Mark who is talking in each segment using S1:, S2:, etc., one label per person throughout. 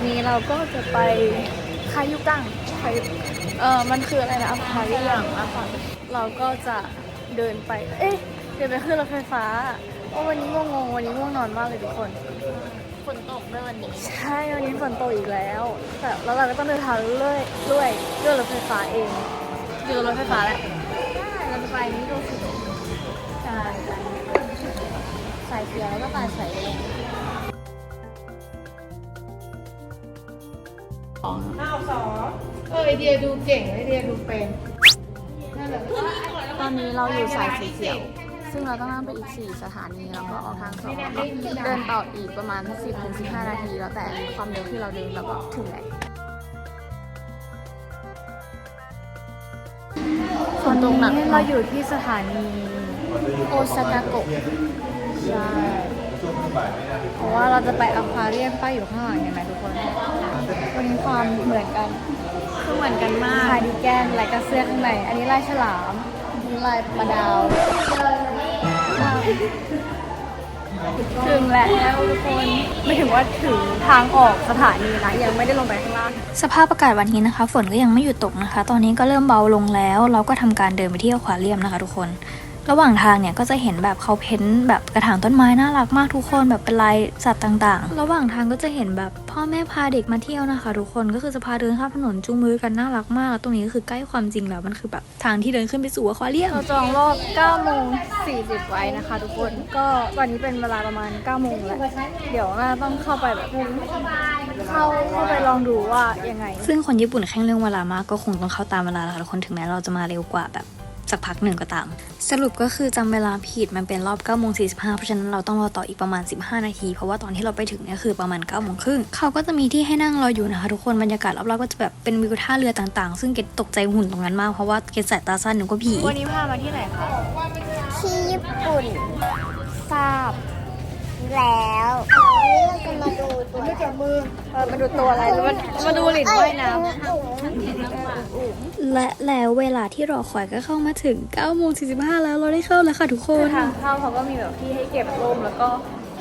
S1: วันนี้เราก็จะไปคายุกังคายุเออมันคืออะไรนะคายุกังอะค่ะเราก็จะเดินไป เอ๊ะเดินไปขึ้นรถไฟฟ้าโอ้วันนี้งงๆวันนี้ง่วงนอนมากเลยทุกคน
S2: ฝนตกด้วยวันนี้
S1: ใช่ วันนี้ฝนตกอีกแล้ว แต่แล้วเราก็ต้องเดินทางเรื่อยเรื่อยด้วยรถไฟฟ้าเอง
S2: อยู่รถไฟฟ้าแหละ
S1: เราจะไปนี่ดูสิใช่สายเขียวแล้วก็สาย ใสเลย
S2: เออไอเดียดูเก่งไอเดียดูเป็น
S1: ตอนนี้เราอยู่สายสีเขียว ซึ่งเราต้องนั่งไปอีก 4 สถานี แล้วก็ออกทางสองแล้วก็เดินต่ออีกประมาณ 10-15 นาที แล้วแต่ความเร็วที่เราเดินแล้วก็ถึงแหละฝนตกหนักเราอยู่ที่สถานีโอซากาโกะใช่เพราะว่าเราจะไปอควาเรียมป้ายอยู่ข้างหลังเห็นไหมทุกคน วันนี้ความเหมือนกัน
S2: คือเหมือนกันมาก
S1: คาร์ดิแกนลายกระเสื้อข้างใน อันนี้ลายฉลามอันนี้ลายปลาดาว ถึงแล้วทุกคนไม่ถึงว่าถึงทางออกสถานีนะยังไม่ได้ลงไปข้างล่าง
S3: สภาพอากาศวันนี้นะคะ ฝนก็ยังไม่หยุดตกนะคะ ตอนนี้ก็เริ่มเบาลงแล้ว เราก็ทำการเดินไปที่อควาเรียมนะคะ ทุกคน ระหว่างทางเนี่ยก็จะเห็นแบบเขาเพ้นท์แบบกระถางต้นไม้น่ารักมากทุกคนแบบเป็นลายสัตว์ต่างๆ ระหว่างทางก็จะเห็นแบบพ่อแม่พาเด็กมาเที่ยวนะคะทุกคนก็คือจะพาเดินข้ามถนนจูงมือกันน่ารักมากแล้วตรงนี้ก็คือใกล้ความจริงแล้วมันคือแบบทางที่เดินขึ้นไปสู่อควาเรียม
S1: เราจองรอบ9โมง40 ไว้นะคะ ทุกคนก็ตอนนี้เป็นเวลาประมาณ9โมงแล้วเดี๋ยวน่าต้องเข้าไปแบบเข้าเข้าไปลองดูว่ายังไง
S3: ซึ่งคนญี่ปุ่นแข่งเรื่องเวลามากก็คงต้องเข้าตามเวลาแหละค่ะทุกคนถึงแม้เราจะมาเร็วกว่าแบบ สักพักหนึ่งก็ตาม สรุปก็คือจำเวลาผิดมันเป็นรอบ9โมง45เพราะฉะนั้นเราต้องรอต่ออีกประมาณ 15 นาที เพราะว่าตอนที่เราไปถึงเนี่ยคือประมาณ9โมงครึ่งเขาก็จะมีที่ให้นั่งรออยู่นะคะทุกคนบรรยากาศรอบๆก็จะแบบเป็นวิวท่าเรือต่างๆ ซึ่งเกดตกใจหุ่นตรงนั้นมากเพราะว่าเกดสายตาสั้นหนูก็ผี
S1: วันนี้พามาที่ไหนคะ
S4: ที่ญี่ปุ่นทราบ แล้วนี่เราจะมาดูตัว
S1: เออมาดูตัวอะไรมามาดูหลินว่ายน้
S3: และแล้วเวลาที่รอคอยก็เข้ามาถึง9โมง45 แล้วเราได้เข้าแล้วค่ะทุกคำ
S1: คื
S3: น
S1: อทางเข้าเขาก็มีแบบที่ให้เก็บร่มแล้วก็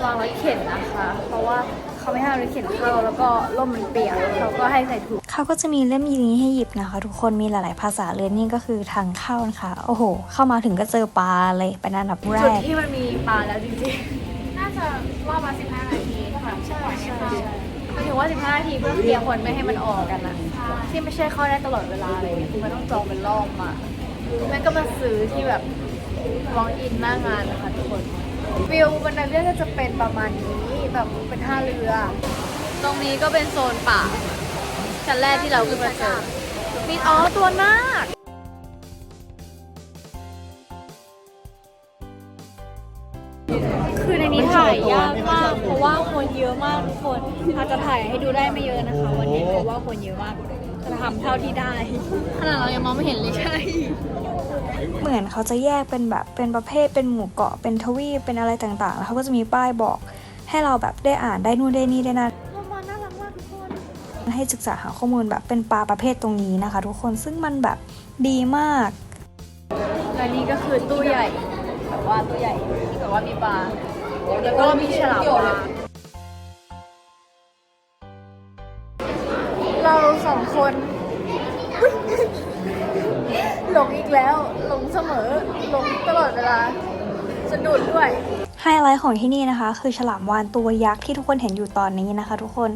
S1: วางรถเข็นนะคะ เพราะว่าเขาไม่ให้เอารถเข็นเข้าแล้วก็ร่มมันเปียกเขาก็ให้ใส่ถุง
S3: เขาก็จะมีเล่มนี้ให้หยิบนะคะ ทุกคนมีหลาย ๆ ภาษาเลยนี่ก็คือทางเข้านะคะ โอ้โห เข้ามาถึงก็เจอปลาเลยเป็นอันดับแร
S1: จุด
S3: ก
S1: ที่มันมีปลาแล้วจริงๆน่า จะรอบมา15นาทีค่ะใช่ใช่ใช่หมายถึงว่า 15 นาทีเพื่อเคลียร์คนไม่ให้มันออกกันนะที่ไม่ใช่เข้าได้ตลอดเวลาอะไรเลยคือมันต้องจองเป็นรอบมาแม่ก็มาซื้อที่แบบวองอินหน้างานนะคะทุกคนวิวบันไดเลื่อนก็จะเป็นประมาณนี้แบบเป็นท่าเรือ ตรงนี้ก็เป็นโซนป่าชั้นแรกที่เราขึ้นมาเจอมีอ๋อตัวนาค ถ่ายยากมากเพราะว่าคนเยอะมากทุกคนอาจจะถ่ายให้ดูได้ไม่เยอะนะคะ วันนี้เพราะว่าคนเยอะมากจะทำเท่าที่ได้ขนาดเรายังมองไม่เห็นเลยใช่
S3: เหมือนเขาจะแยกเป็นแบบเป็นประเภทเป็นหมู่เกาะเป็นทวีปเป็นอะไรต่างๆ แล้วเขาก็จะมีป้ายบอกให้เราแบบได้อ่านได้นู่นได้นี่ได้นั่น
S1: รางวัลน่ารักมากทุกคน
S3: ให้ศึกษาหาข้อมูลแบบเป็นปลาประเภทตรงนี้นะคะ ทุกคนซึ่งมันแบบดีมาก
S1: และนี่ก็คือตู้ใหญ่แบบว่าตู้ใหญ่ที่แบบว่ามีปลา แล้วก็มีฉลามวาฬเราสองคน หลงอีกแล้ว หลงเสมอ หลงตลอดเวลาสะดุดด้วย
S3: ไฮไลท์ของที่นี่นะคะ คือฉลามวาฬตัวยักษ์ที่ทุกคนเห็นอยู่ตอนนี้นะคะ ทุกคน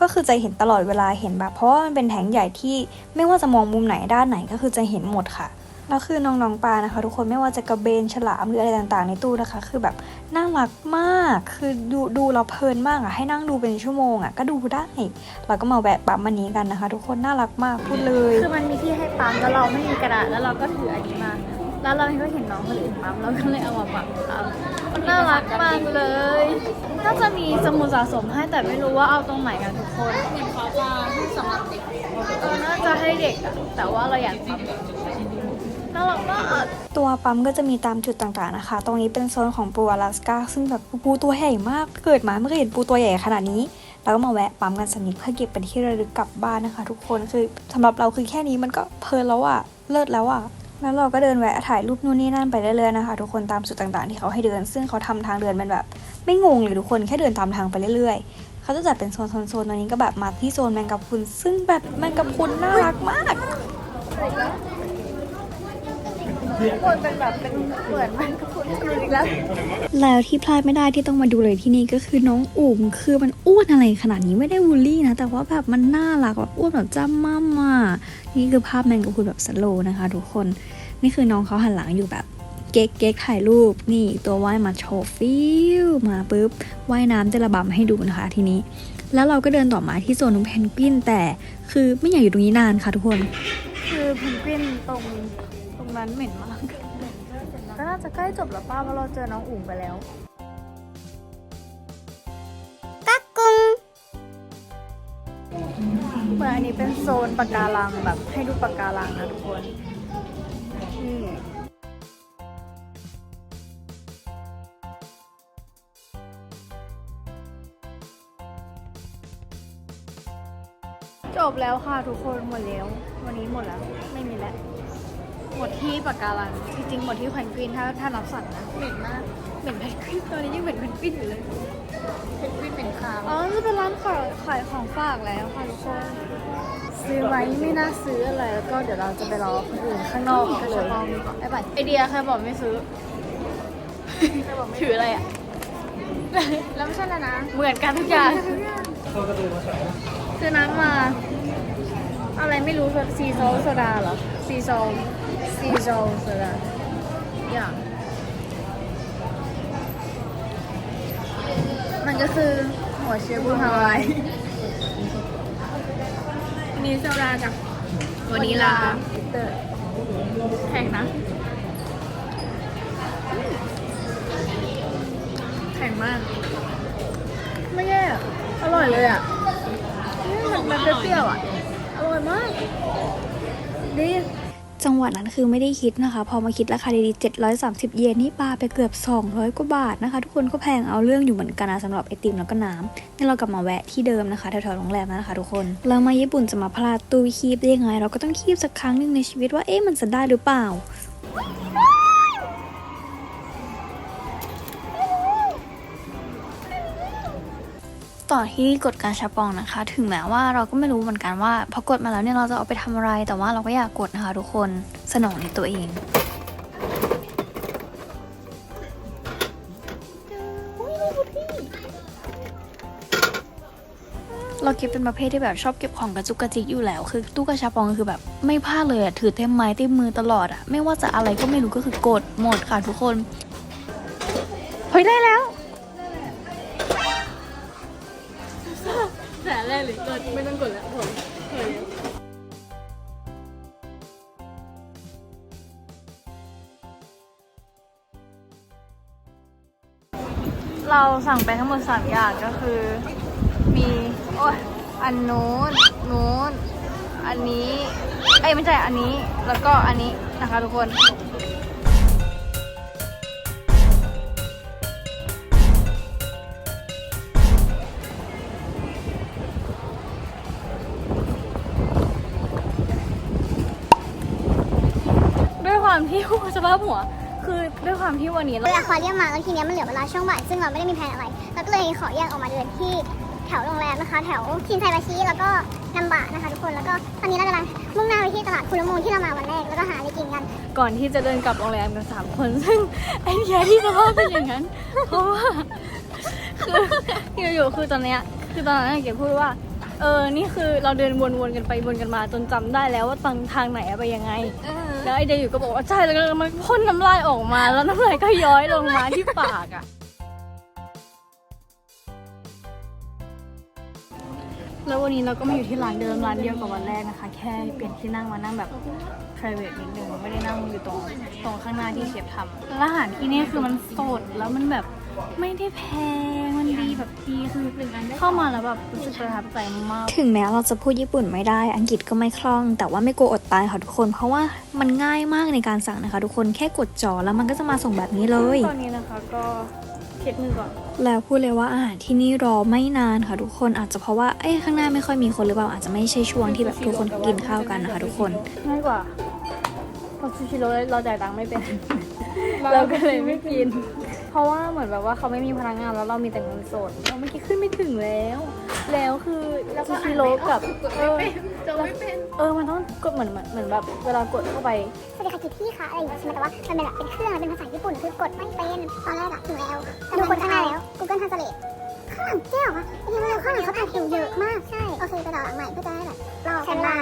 S3: ก็คือจะเห็นตลอดเวลาเห็นแบบเพราะว่ามันเป็นแทงใหญ่ที่ไม่ว่าจะมองมุมไหนด้านไหนก็คือจะเห็นหมดค่ะ แล้วคือน้องๆปลานะคะ ทุกคนไม่ว่าจะกระเบนฉลามหรืออะไรต่างๆ ในตู้นะคะ คือแบบน่ารักมากคือดูดูเราเพลินมากอะให้นั่งดูเป็นชั่วโมงอะก็ดูได้เราก็มาแวะปั๊มอันนี้กันนะคะ ทุกคนน่ารักมากพูดเลย
S1: คือมันมีที่ให้ปั๊มแล้วเราไม่มีกระดาษแล้วเราก็ถืออันนี้มาแล้วเราก็เห็นน้องคนอื่นปั๊มเราก็เลยเอามาปั๊มครับมันน่ารักมากเลยน่าจะมีสมุดสะสมให้แต่ไม่รู้ว่าเอาตรงไหนกันทุกคน
S2: เหมือนเขาจะให้สำหรับเด็ก
S1: เออน่าจะให้เด็กอะแต่ว่าเราอยากปั๊ม น่ารักมาก
S3: ตัวปั๊มก็จะมีตามจุดต่างๆนะคะ ตรงนี้เป็นโซนของปูอลาสกาซึ่งแบบปูตัวใหญ่มาก เกิดมาไม่เคยเห็นปูตัวใหญ่ขนาดนี้ แล้วก็มาแวะปั๊มกันสักนิดเพื่อเก็บเป็นที่ระลึกกลับบ้านนะคะ ทุกคนคือสำหรับเราคือแค่นี้มันก็เพลินแล้วอะเลิศแล้วอะแล้วเราก็เดินแวะถ่ายรูปนู่นนี่นั่นไปเรื่อยๆนะคะ ทุกคนตามจุดต่างๆที่เขาให้เดิน ซึ่งเขาทำทางเดินเป็นแบบ ไม่งงเลยทุกคนแค่เดินตามทางไปเรื่อยๆเขาจะจัดเป็นโซนโซนโซนตอนนี้ก็แบบมาที่โซนแมงกะพรุนซึ่งแบบแมงกะพรุนน่ารักมาก
S1: คนเป็นแบบเป็นเหมือนมันก็พูดกันอีกแล้ว
S3: แล้วที่พลาดไม่ได้ที่ต้องมาดูเลยที่นี่ก็คือน้องอุ๋มคือมันอ้วนอะไรขนาดนี้ไม่ได้บูลลี่นะ แต่ว่าแบบมันน่ารักแบบอ้วนแบบจ้ำม่ำอะนี่คือภาพแมงกะพรุนแบบสโลนะคะ ทุกคนนี่คือน้องเขาหันหลังอยู่แบบเก๊กเก๊กถ่ายรูปนี่ตัวว่ายมาโชว์ฟิวมาปุ๊บว่ายน้ำจะระบำให้ดูนะคะทีนี้ แล้วเราก็เดินต่อมาที่โซนน้องเพนกวินแต่ คือไม่อยากอยู่ตรงนี้นานค่ะทุกคน
S1: คือเพนกวินตรง นั้นเหม็นมาก ก็น่าจะใกล้จบแล้วป้าเพราะเราเจอน้องอุ๋งไปแล้ว
S4: กักกุง
S1: เหมือนอันนี้เป็นโซนปะการังแบบให้ดูปะการังนะทุกคน นี่จบแล้วค่ะทุกคนหมดแล้ว วันนี้หมดแล้ว ไม่มีแล้ว หมดที่ปะการังจริงๆหมดที่แพนกวินถ้าถ้านับสัตว์นะเหม็นมากเหม็นแพนกวินตอนนี้ยังเหม็นแพนกวินอยู่เลยแพนกวินเหม็นคาวอ๋อจะเป็นร้านขายขายของฝากแล้วค่ะทุกคนซื้อไหมไม่น่าซื้ออะไรแล้วก็เดี๋ยวเราจะไปรอคนอื่นข้างนอกเลยไอ้บัตรไอเดียใครบอกไม่ซื้อถืออะไรอะแล้วไม่ใช่แล้วนะเหมือนกันทุกอย่างคือน้ำมา อะไรไม่รู้ซีโซลโซดาเหรอซีโซ ลซีโซลโซดาอย่างมันก็คือหัวเชื้อบูฮาวายนี่โซดาจากวานิลาเตอร์แข็งนะ แข็งมาก ไม่แย่อะอร่อยเลยอะมันมันเปรี้ยวๆอะ อร่อยมาก ดี
S3: จังหวะนั้นคือไม่ได้คิดนะคะ พอมาคิดราคาดีๆ730 เยนนี่ปาไปเกือบ 200 กว่าบาทนะคะ ทุกคนก็แพงเอาเรื่องอยู่เหมือนกันนะสำหรับไอติมแล้วก็น้ำนี่เรากลับมาแวะที่เดิมนะคะแถวๆโรงแรมนะคะทุกคนเรามาญี่ปุ่นจะมาพลาดตู้คีบได้ยังไง เราก็ต้องคีบสักครั้งหนึ่งในชีวิตว่าเอ๊ะมันจะได้หรือเปล่า ต่อที่กดการชาปองนะคะ ถึงแม้ว่าเราก็ไม่รู้เหมือนกันว่าพอกดมาแล้วเนี่ยเราจะเอาไปทำอะไร แต่ว่าเราก็อยากกดนะคะ ทุกคนสนองในตัวเองเราเก็บเป็นประเภทที่แบบชอบเก็บของกระจุกกระจิกอยู่แล้ว คือตู้กระชาปองคือแบบไม่พลาดเลยอะถือเต็มไม้เต็มมือตลอดอะไม่ว่าจะอะไรก็ไม่รู้ก็คือกดหมดค่ะทุกคนเฮ้ยได้แล้ว
S1: ไม่ต้องกดแล้วผมเคยเราสั่งไปทั้งหมดสามอย่างก็คือ มี โอ้ยอันนู้นนู้น อันนี้ เอ้ยไม่ใช่อันนี้ แล้วก็อันนี้นะคะทุกคน ความที่สภาพหัว คือด้วยความที่วันนี้เรา
S4: เวลาคอเรียมมาแล้วทีเนี้ยมันเหลือเวลาช่วงบ่ายซึ่งเราไม่ได้มีแผนอะไรเราก็เลยขอแยกออกมาเดินที่แถวโรงแรมนะคะแถวชินไซบาชิแล้วก็นัมบะนะคะทุกคนแล้วก็ตอนนี้เรากำลังมุ่งหน้าไปที่ตลาดคุรุมูที่เรามาวันแรกแล้วก็หาอะไรกินกัน
S1: ก่อนที่จะเดินกลับโรงแรมกันสามคน ซึ่งไอ้เดียที่สภาพเป็นอย่างนั้น เพราะว่าคืออยู่ๆคือตอนเนี้ยคือตอนนั้นเก๋พูดว่า เออ นี่คือเราเดินวนๆกันไปวนกันมาจนจำได้แล้วว่าทางทางไหนอะไปยังไง แล้วไอเดียอยู่ก็บอกว่าใช่แล้วก็มันพ่นน้ำลายออกมา แล้วน้ำลายก็ย้อยลงมาที่ปากอะแล้ววันนี้เราก็มาอยู่ที่ร้านเดิมร้านเดียวกับวันแรกนะคะ แค่เปลี่ยนที่นั่งมานั่งแบบ private นิดนึงไม่ได้นั่งอยู่ตรงตรงข้างหน้าที่เชฟทำแล้วอาหารที่นี่คือมันสดแล้วมันแบบ ไม่ได้แพง มันดีแบบดีคือเข้ามาแล้วแบบรู้สึกประทับใจมาก
S3: ถึงแม้เราจะพูดญี่ปุ่นไม่ได้ อังกฤษก็ไม่คล่อง แต่ว่าไม่กลัวอดตายค่ะทุกคน เพราะว่ามันง่ายมากในการสั่งนะคะ ทุกคน แค่กดจอแล้วมันก็จะมาส่งแบบนี้เลย
S1: ตอนนี้นะคะก็เช็ดมือก่อน
S3: แล้วพูดเลยว่าอาหารที่นี่รอไม่นานค่ะทุกคน อาจจะเพราะว่า เอ้ยข้างหน้าไม่ค่อยมีคนหรือเปล่า อาจจะไม่ใช่ช่วงที่แบบทุกคนกินข้าวกันนะคะทุกคน
S1: ง่ายกว่าเพราะซูชิโร่เราจ่ายตังค์ไม่เป็น เราก็เลยไม่กิน เพราะว่าเหมือนแบบว่าเขาไม่มีพนักงานแล้วเรามีแต่เงินสดเราเมื่อกี้ขึ้นไม่ถึงแล้ว แล้วคือ
S5: แล้วก็
S1: คิโลกับ
S5: กด
S1: เอ
S5: ไม่
S1: อ
S5: เป็นจำไม่เป็น
S1: เออมันต้องกดเหมือนเหมือนเหมือนแบบเวลากดเข้าไป
S4: สวัสดีค่ะกิพี่คะอะไรอย่างเงี้ยใช่ไหมแต่ว่ามันเป็นแบบเป็นเครื่องมันเป็นภาษาญี่ปุ่นคือกดไม่เป็นตอนแรกอะถึงแล้วดูคนข้างหน้าแล้ว Google Translate ข้างหลังแก้วอะไอ้ที่ข้างหลังเขาถ่ายคิวเยอะมากใช่โอเคไปต่อหลังใหม่เพื่อจะได้แบบรอใช้เวลา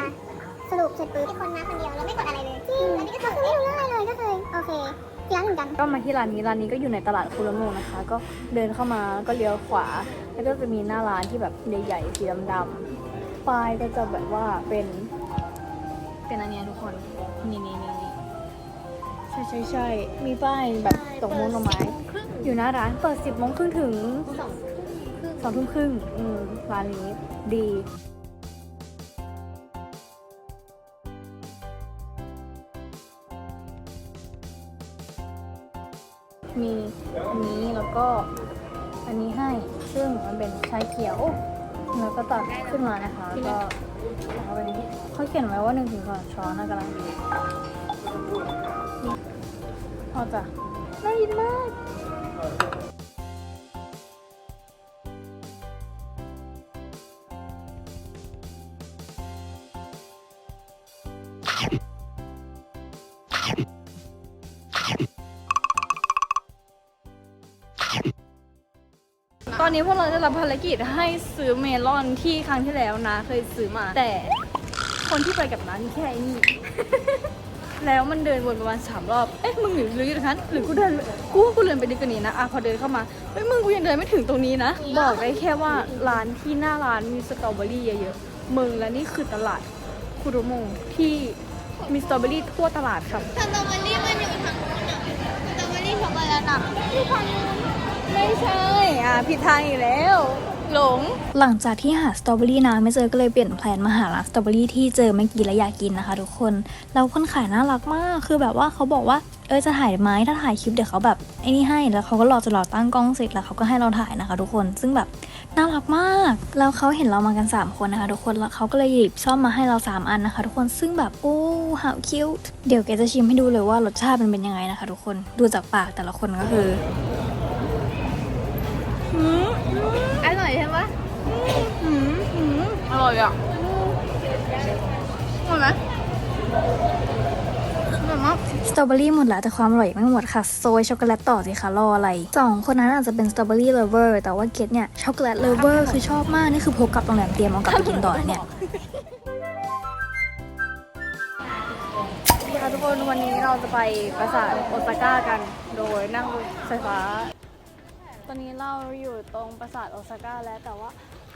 S4: สรุปเสร็จปุ๊บมีคนมาคนเดียวแล้วไม่กดอะไรเลยจริงอันนี้ก็คือไม่รู้เรื่องอะไรเลยก็คือโอเคที่ ร้านเหมือนกัน
S1: ก็มาที่ร้านนี้ร้านนี้ก็อยู่ในตลาดคุรโมนะคะ ก็เดินเข้ามาก็เลี้ยวขวา แล้วก็จะมีหน้าร้านที่แบบใหญ่ๆสีดำๆป้ายก็จะแบบว่าเป็นเป็นอันเนี้ยทุกคนนี่นี่นี่นี่ใช่ใช่ใช่มีป้ายแบบตกมุ้งตรงไม้อยู่หน้าร้านเปิดสิบโมงครึ่งถึง
S5: สองทุ่มครึ่ง
S1: สองทุ่มครึ่งอืมร้านนี้ดี มีอันนี้แล้วก็อันนี้ให้ซึ่งมันเป็นชาเขียวแล้วก็ตักขึ้นมานะคะก็ตักเข้าไปในนี้เขาเขียนไว้ว่าหนึ่งถึงสองช้อนน่ากำลังดีพอจ้ะน่ากินมาก วกเราได้รับภารกิจให้ซื้อเมลอนที่ครั้งที่แล้วนะ เคยซื้อมา แต่คนที่ไปกับนั้นแค่นี้แล้วมันเดินวนประมาณสามรอบ เอ๊ะมึงหรือหรืออยู่ตรงนั้นหรือกูเดินกูว่ากูเดินไปดีกว่านี้นะอะพอเดินเข้ามาเฮ้ยมึงกูยังเดินไม่ถึงตรงนี้นะ บอกได้แค่ว่าร้านที่หน้าร้านมีสตรอเบอรี่เยอะๆมึงและนี่คือตลาดคุโรโมงที่มีสตรอเบอรี่ทั่วตลาดครับ
S5: สตรอเบอรี่มันอยู่ทางนู้นอะสตรอเบอรี่ช็อกโกแลตอะอยู่ทางนู้น
S1: ใช่อะผิดทางอีกแล้ว หลง หลังจากที่หาสตรอเบอรี่นานไม่เจอก็เลยเปลี่ยนแพลนมาหาร้านสตรอเบอรี่ที่เจอเมื่อกี้แล้วอยากกินนะคะทุกคนแล้วคนขายน่ารักมากคือแบบว่าเขาบอกว่าเออจะถ่ายไหมถ้าถ่ายคลิปเดี๋ยวเขาแบบไอ้นี่ให้แล้วเขาก็รอจนเราตั้งกล้องเสร็จแล้วเขาก็ให้เราถ่ายนะคะ ทุกคนซึ่งแบบน่ารักมาก แล้วเขาเห็นเรามากัน 3 คนนะคะ ทุกคนแล้วเขาก็เลยหยิบซ่อมมาให้เรา 3 อันนะคะ ทุกคนซึ่งแบบโอ้ how cute เดี๋ยวแกจะชิมให้ดูเลยว่ารสชาติมันเป็นยังไงนะคะ ทุกคนดูจากปากแต่ละคนก็คือ
S5: อร่อยใช่ไหม
S1: อืมอืมอร่อยอะหมดไหมอร่อยมากสตรอเบอรี่หมดแล้วแต่ความอร่อยยังไม่หมดค่ะ โซยช็อกโกแลตต่อสิคะรออะไรสองคนนั้นอาจจะเป็นสตรอเบอรี่เลเวอร์แต่ว่าเกดเนี่ยช็อกโกแลตเลเวอร์คือชอบมาก นี่คือพกกลับโรงแรมเตรียมเอากลับไปกินต่อนะเนี่ยค่ะทุกคนวันนี้เราจะไปปราสาทโอซาก้ากันโดยนั่งรถไฟฟ้าต อนนี้เราอยู่ตรงปราสาทโอซาก้าแล้วแต่ว่า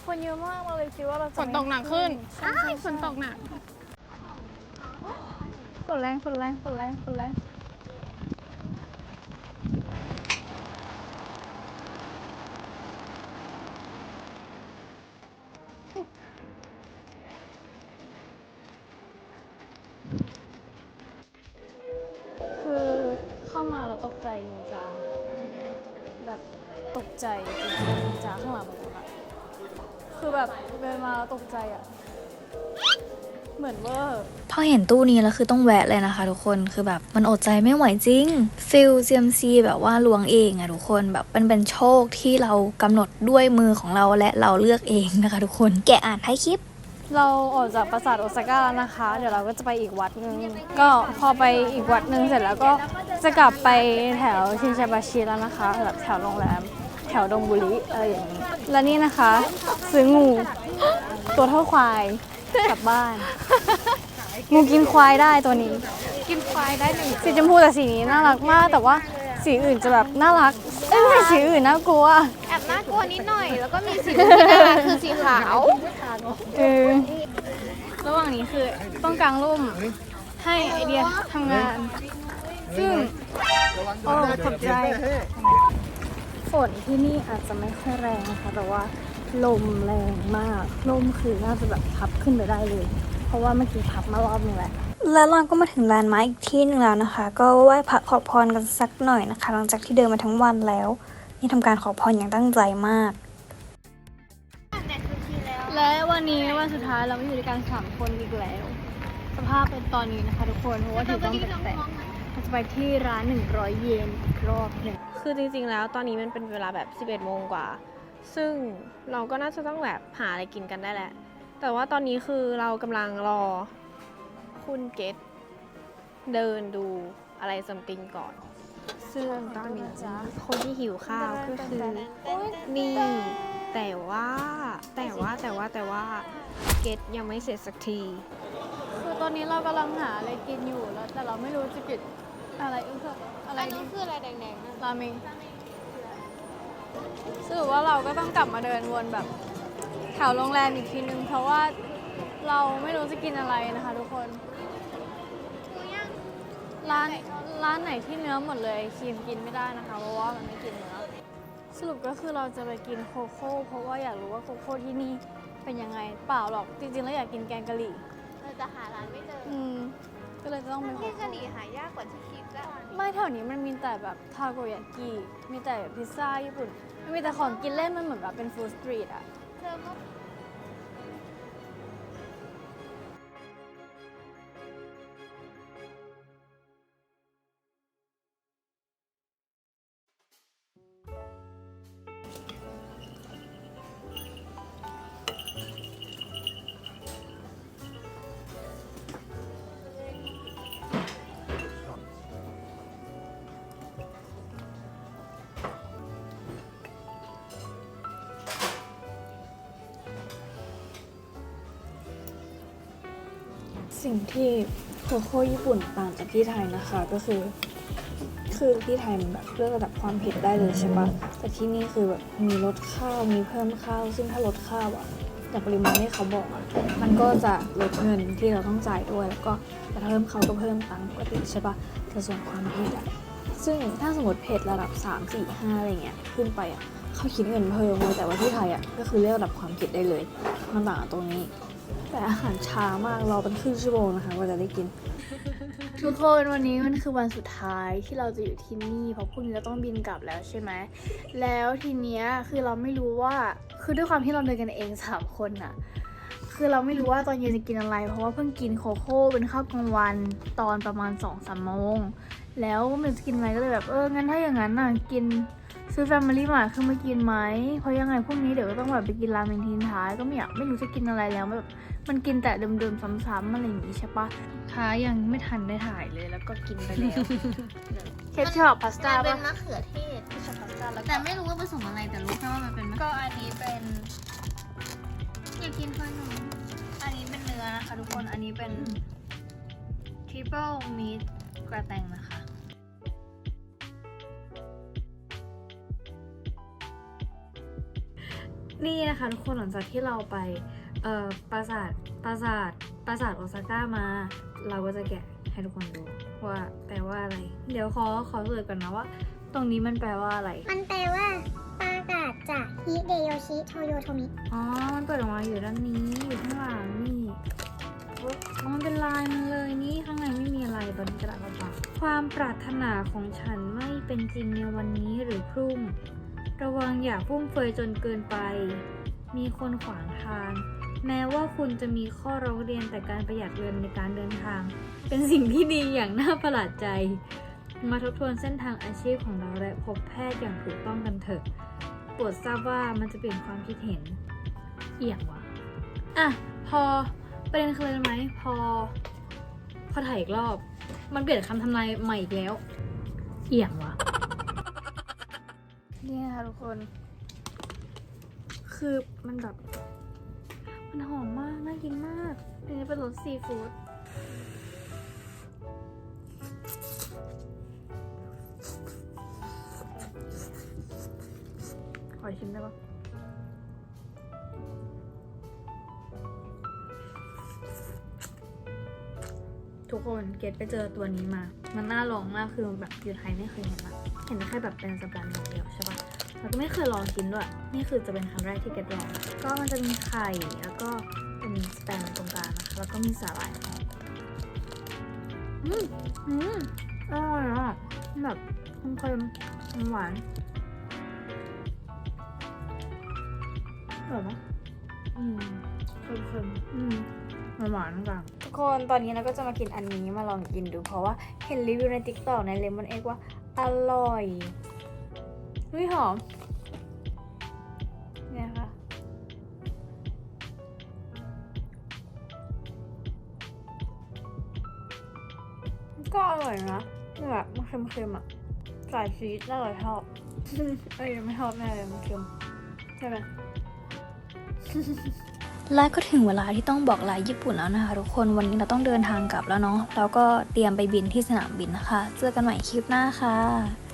S1: คนเยอะมากเราเลยคิดว่าเราจะ
S6: ฝนตกหนักขึ้น
S1: ใช่ใช่
S6: ฝนตกหนัก
S1: ฝนแรงฝนแรงฝนแรงฝนแรง ตกใจจริงๆจริงจังข้างหลังมันอะคือแบบเดินมาแล้วตกใจอะเหมือนเวอร์พอเห็นตู้นี้แล้วคือต้องแวะเลยนะคะ ทุกคนคือแบบมันอดใจไม่ไหวจริงฟิลเซียมซีแบบว่าลวงเองอะทุกคนแบบมันเป็นโชคที่เรากำหนดด้วยมือของเราและเราเลือกเองนะคะ ทุกคนแกะอ่านให้คลิป เราออกจากปราสาทโอซาก้าแล้วนะคะ เดี๋ยวเราก็จะไปอีกวัดหนึงก็พอไปอีกวัดหนึงเสร็จแล้วก็จะกลับไปแถวชินชาบาชิแล้วนะคะแบบแถวโรงแรม แถวดงบุรีอะไรอย่างนี้ และนี่นะคะ ซื้องู ตัวเท่าควายกลับบ้าน งูกินควายได้ตัวนี้
S5: กินควายได้หนึ่ง
S1: สีชมพูแต่สีนี้น่ารักมาก แต่ว่าสีอื่นจะแบบน่ารักเอ้ยไม่ใช่สีอื่นน่ากลัว
S5: แอบน่ากลัวนิดหน่อย แล้วก็มีสีที่น่ารักคือสีขาว
S1: เออระหว่างนี้คือต้องกางร่มให้ไอเดียทำงาน ซึ่งโอ้ตกใจฝ นที่นี่อาจจะไม่ค่อยแรงนะคะแต่ว่าลมแรงมาก ลมคือน่าจะแบบพับขึ้นไปได้เลย เพราะว่าเมื่อกี้พับมารอบนึงแหละแล้วเราก็มาถึงแลนด์มาร์คอีกที่หนึงแล้วนะคะ ก็ไหว้พระขอพรกันสักหน่อยนะคะ หลังจากที่เดินมาทั้งวันแล้ว นี่ทำการขอพรอย่างตั้งใจมาก และวันนี้วันสุดท้ายเราไม่อยู่ด้วยกันสามคนอีกแล้ว สภาพเป็นตอนนี้นะคะ ทุกคนเพราะว่าถือต้องแตกๆเราจะไปที่ร้าน100เยนอีกรอบหนึ่ง
S6: คือจริงๆแล้วตอนนี้มันเป็นเวลาแบบ 11โมงกว่า
S5: ซึ่งเราก็น่าจะต้องแบบหาอะไรกินกันได้แหละ แต่ว่าตอนนี้คือเรากำลังรอคุณเกตเดินดูอะไรซัมติงก่อน ซึ่งตอนนี้คนที่หิวข้าวก็คือนี่ แต่ว่าแต่ว่าแต่ว่าแต่ว่าเกตยังไม่เสร็จสักที
S7: คือตอนนี้เรากำลังหาอะไรกินอยู่แล้วแต่เราไม่รู้จะกิน อะไรเอออะไร
S5: อัน
S7: ดี
S5: นี้คืออะไรแดงๆนะ
S7: ราเมงสรุปว่าเราก็ต้องกลับมาเดินวนแบบแถวโรงแรมอีกทีนึง เพราะว่าเราไม่รู้จะกินอะไรนะคะทุกคน ร้านร้านไหนที่เนื้อหมดเลยครีมกินไม่ได้นะคะ เพราะว่ามันไม่กินเนื้อสรุปก็คือเราจะไปกินโคโค่เพราะว่าอยากรู้ว่าโคโค่ที่นี่เป็นยังไงเปล่าหรอกจริงๆ แล้วอยากกินแกงกะหรี่
S5: เราจะหาร้านไม่เจอ
S7: อืมก็เลยจะต้องไปโค
S5: ที่
S7: โค่
S5: กะหรี่หายากกว่าที่คิดอะ
S7: ไม่แถวนี้มันมีแต่แบบทาโกยากิมีแต่พิซซ่าญี่ปุ่นมันมีแต่ของกินเล่นมันเหมือนแบบเป็นฟู้ดสตรีทอะ
S5: เธอก็
S1: สิ่งที่โคโค่ญี่ปุ่นต่างจากที่ไทยนะคะก็คือ คือที่ไทยมันแบบเลือกระดับความเผ็ดได้เลยใช่ปะแต่ที่นี่คือแบบมีลดข้าวมีเพิ่มข้าว ซึ่งถ้าลดข้าวอะจากปริมาณที่เขาบอกอะมันก็จะลดเงินที่เราต้องจ่ายด้วย แล้วก็แต่ถ้าเพิ่มเขาก็เพิ่มตังค์ปกติใช่ปะแต่ส่วนความเผ็ดอะซึ่งถ้าสมมติเผ็ดระดับ 3 4 5อะไรเงี้ยขึ้นไปอะเขาคิดเงินเพิ่มเลยแต่ว่าที่ไทยอะก็คือเลือกระดับความเผ็ดได้เลยมันต่างกันตรงนี้ แต่อาหารช้ามากรอเป็นครึ่งชั่วโมงนะคะกว่าจะได้กิน
S7: ทุกคนวันนี้มันคือวันสุดท้ายที่เราจะอยู่ที่นี่ เพราะพรุ่งนี้เราต้องบินกลับแล้วใช่ไหมแล้วทีเนี้ยคือเราไม่รู้ว่าคือด้วยความที่เราเดินกันเองสามคนอะคือเราไม่รู้ว่าตอนเย็นจะกินอะไร เพราะว่าเพิ่งกินโคโค่เป็นข้าวกลางวันตอนประมาณสองสามโมง แล้วไมันจะกินอะไรก็เลยแบบเอองั้นถ้าอย่างนั้นน่ะกิน ซื้อแฟมิลี่มาขึ้นมากินไหมเพราะยังไงพรุ่งนี้เดี๋ยวก็ต้องแบบไปกินราเมงทีนท้ายก็ไม่อยากไม่รู้จะกินอะไรแล้วแบบมันกินแต่เดิมๆซ้ำๆอะไรอย่างงี้ใช่ปะท้ายังไม่ทันได้ถ่ายเลยแล้วก็กินไปแล้วเคปชอบพาสต้า
S5: เป็
S7: ปะ
S5: นมะเขือเทศ
S7: เคปชอบพาสต้าแล้วก็
S5: แต่ไม่รู้ว่าผสมอะไรแต่รู้แค่ว่ามันเป็นมะ
S7: ก็อันนี้เป็น
S5: อยากกินขนม
S7: อันนี้เป็นเนื้อนะคะทุกคนอันนี้เป็น triple meat กระแตงนะคะ
S1: นี่นะคะทุกคนหลังจากที่เราไปเอ่อปราสาทปราสาทปราสาทโอซาก้ามา เราก็จะแกะให้ทุกคนดูว่าแปลว่าอะไร เดี๋ยวขอขอเสิร์ชก่อนนะว่า ตรงนี้มันแปลว่าอะไร
S4: มันแปลว่าปากาศจากฮิเดโยชิโทโยโทมิ
S1: อ๋อ มันเปิดออกมาอยู่ด้านนี้อยู่ข้างหลังนี่อุ๊ยอ๋อมันเป็นลายมันเลยนี่ข้างในไม่มีอะไรบนกระดาษเปล่าๆความปรารถนาของฉันไม่เป็นจริงในวันนี้หรือพรุ่ง ระวังอย่าฟุ่มเฟือยจนเกินไป มีคนขวางทาง แม้ว่าคุณจะมีข้อร้องเรียนแต่การประหยัดเงินในการเดินทาง เป็นสิ่งที่ดีอย่างน่าประหลาดใจ มาทบทวนเส้นทางอาชีพของเราและพบแพทย์อย่างถูกต้องกันเถอะโปรดทราบว่ามันจะเปลี่ยนความคิดเห็นเอียงวะอะ พอประเด็นคืออะไรไหม พอ พอถ่ายอีกรอบ มันเปลี่ยนคำทำนายใหม่อีกแล้ว เอียงวะ
S7: นี่นะคะทุกคน
S1: คือมันแบบ มันหอมมาก น่ากินมาก
S7: อันนี้เป็นรสซีฟู้ด
S1: ขอชิมได้ปะทุกคนเกดไปเจอตัวนี้มา มันน่าลองมากคือแบบอยู่ไทยไม่เคยเห็นอะ เห็นแค่แบบเป็นสัปดาห์เดียวใช่ปะแล้วก็ไม่เคยลองกินด้วย นี่คือจะเป็นครั้งแรกที่เกดลองก็มันจะมีไข่แล้วก็เป็นสแตมตรงกลางนะคะแล้วก็มีสาหร่ายอืมอืมอร่อยอะแบบเค็มๆหวานๆอร่อยไหมอืมเค็มๆอืมหวานๆกลางทุกคนตอนนี้เราก็จะมากินอันนี้มาลองกินดูเพราะว่าเห็นรีวิวใน t ิ k t o k ในเลมอนเอ็กว่า อร่อยเฮ้ยหอม เนี่ยค่ะ ก็อร่อยนะแบบมันเค็มๆอะใส่ชีสน่าจะชอบเอ้ยไม่ชอบแน่เลยมันเค็มใช่ไหม
S3: และก็ถึงเวลาที่ต้องบอกลาญี่ปุ่นแล้วนะคะ ทุกคนวันนี้เราต้องเดินทางกลับแล้วเนาะแล้วก็เตรียมไปบินที่สนามบินนะคะ เจอกันใหม่คลิปหน้าค่ะ